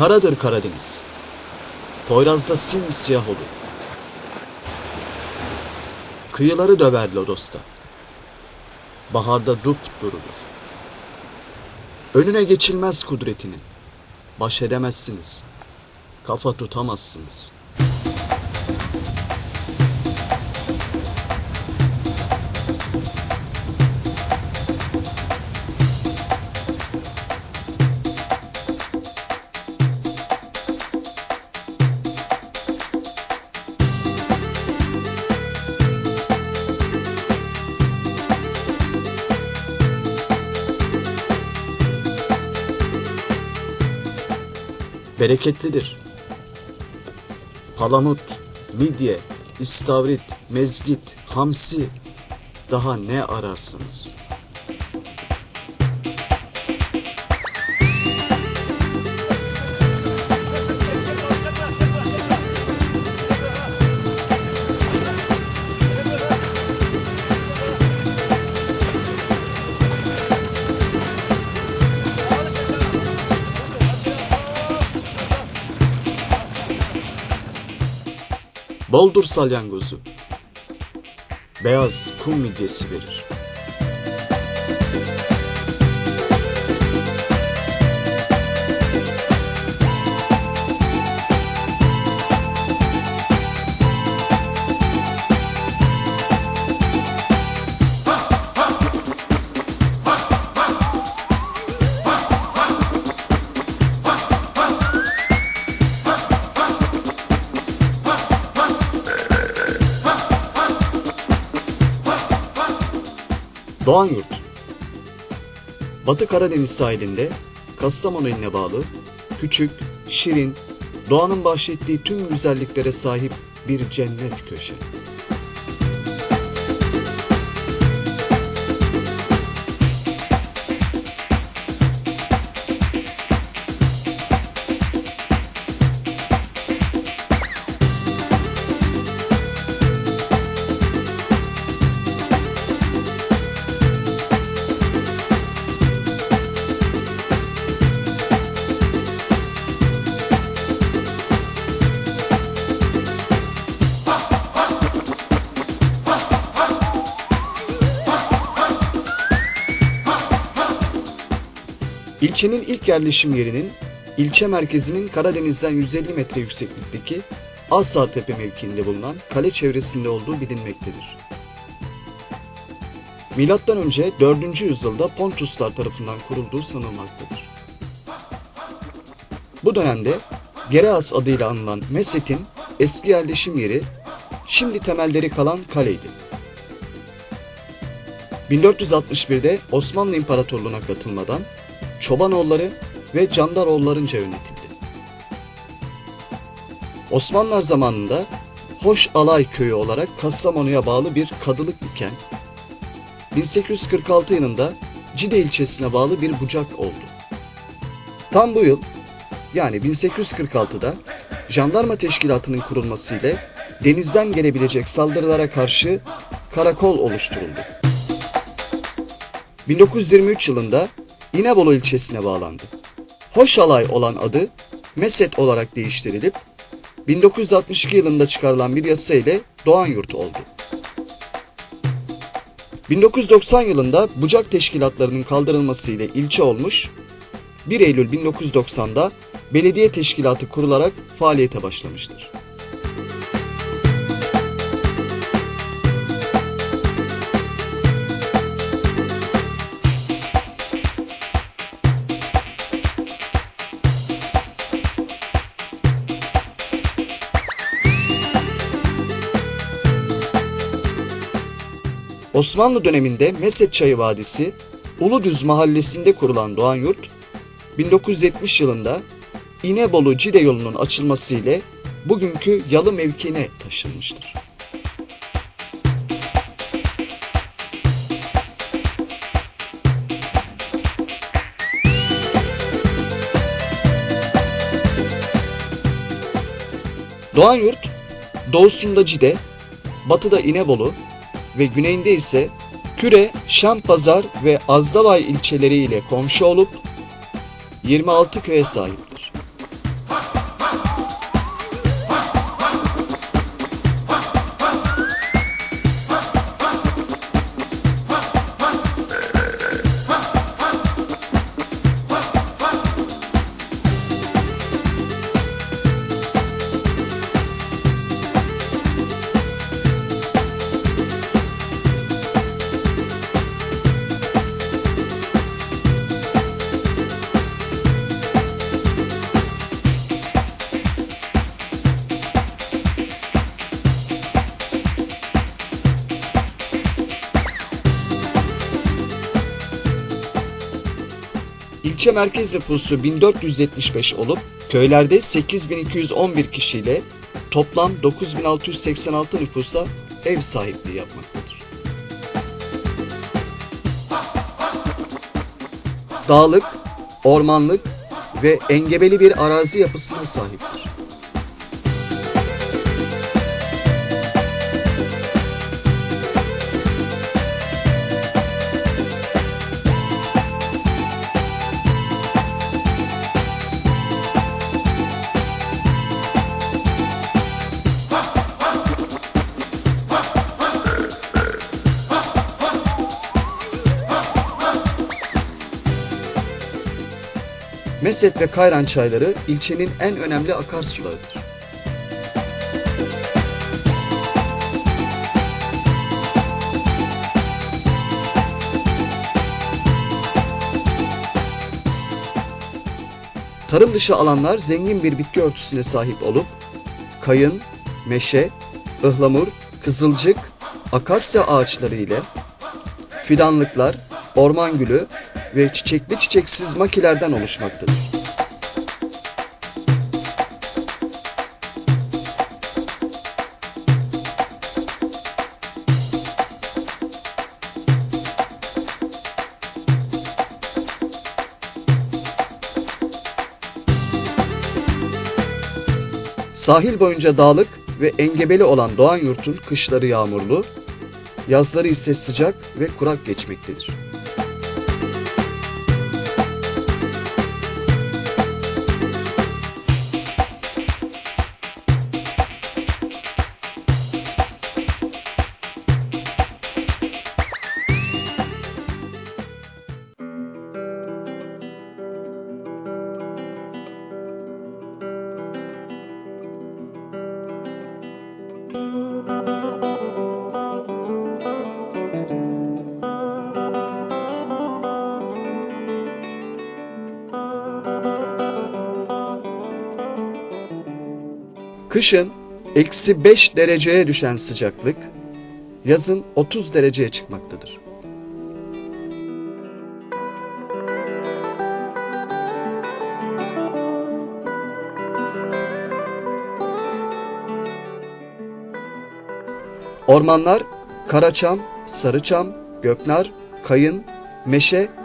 Karadır Karadeniz. Poyraz'da simsiyah olur. Kıyıları döver Lodos'ta. Baharda dup durulur. Önüne geçilmez kudretinin. Baş edemezsiniz. Kafa tutamazsınız. Bereketlidir. Palamut, midye, istavrit, mezgit, hamsi daha ne ararsınız? Boldur salyangozu. Beyaz kum midyesi verir. Doğanyurt. Batı Karadeniz sahilinde Kastamonu iline bağlı küçük, şirin, doğanın bahşettiği tüm güzelliklere sahip bir cennet köşe. İlçenin ilk yerleşim yerinin ilçe merkezinin Karadeniz'den 150 metre yükseklikteki Asartepe mevkiinde bulunan kale çevresinde olduğu bilinmektedir. Milattan önce 4. yüzyılda Pontuslar tarafından kurulduğu sanılmaktadır. Bu dönemde Gereas adıyla anılan Meset'in eski yerleşim yeri şimdi temelleri kalan kaleydi. 1461'de Osmanlı İmparatorluğu'na katılmadan Çobanoğulları ve Candaroğullarınca yönetildi. Osmanlılar zamanında Hoş Alay köyü olarak Kastamonu'ya bağlı bir kadılık iken 1846 yılında Cide ilçesine bağlı bir bucak oldu. Tam bu yıl yani 1846'da jandarma teşkilatının kurulması ile denizden gelebilecek saldırılara karşı karakol oluşturuldu. 1923 yılında İnebolu ilçesine bağlandı. Hoşalay olan adı Meset olarak değiştirilip 1962 yılında çıkarılan bir yasa ile Doğanyurt oldu. 1990 yılında bucak teşkilatlarının kaldırılması ile ilçe olmuş, 1 Eylül 1990'da belediye teşkilatı kurularak faaliyete başlamıştır. Osmanlı döneminde Meset Çayı Vadisi, Uludüz mahallesinde kurulan Doğanyurt, 1970 yılında İnebolu Cide yolunun açılması ile bugünkü Yalı mevkiine taşınmıştır. Doğanyurt, doğusunda Cide, batıda İnebolu ve güneyinde ise Küre, Şampazar ve Azdavay ilçeleri ile komşu olup 26 köye sahiptir. İlçe merkez nüfusu 1475 olup köylerde 8211 kişiyle toplam 9686 nüfusa ev sahipliği yapmaktadır. Dağlık, ormanlık ve engebeli bir arazi yapısına sahiptir. Meset ve Kayran çayları ilçenin en önemli akarsularıdır. Tarım dışı alanlar zengin bir bitki örtüsüne sahip olup kayın, meşe, ıhlamur, kızılcık, akasya ağaçları ile fidanlıklar, orman gülü ve çiçekli çiçeksiz makilerden oluşmaktadır. Sahil boyunca dağlık ve engebeli olan Doğan Yurt'un kışları yağmurlu, yazları ise sıcak ve kurak geçmektedir. Kışın eksi 5 dereceye düşen sıcaklık, yazın 30 dereceye çıkmaktadır. Ormanlar Karaçam, Sarıçam, Göknar, Kayın, Meşe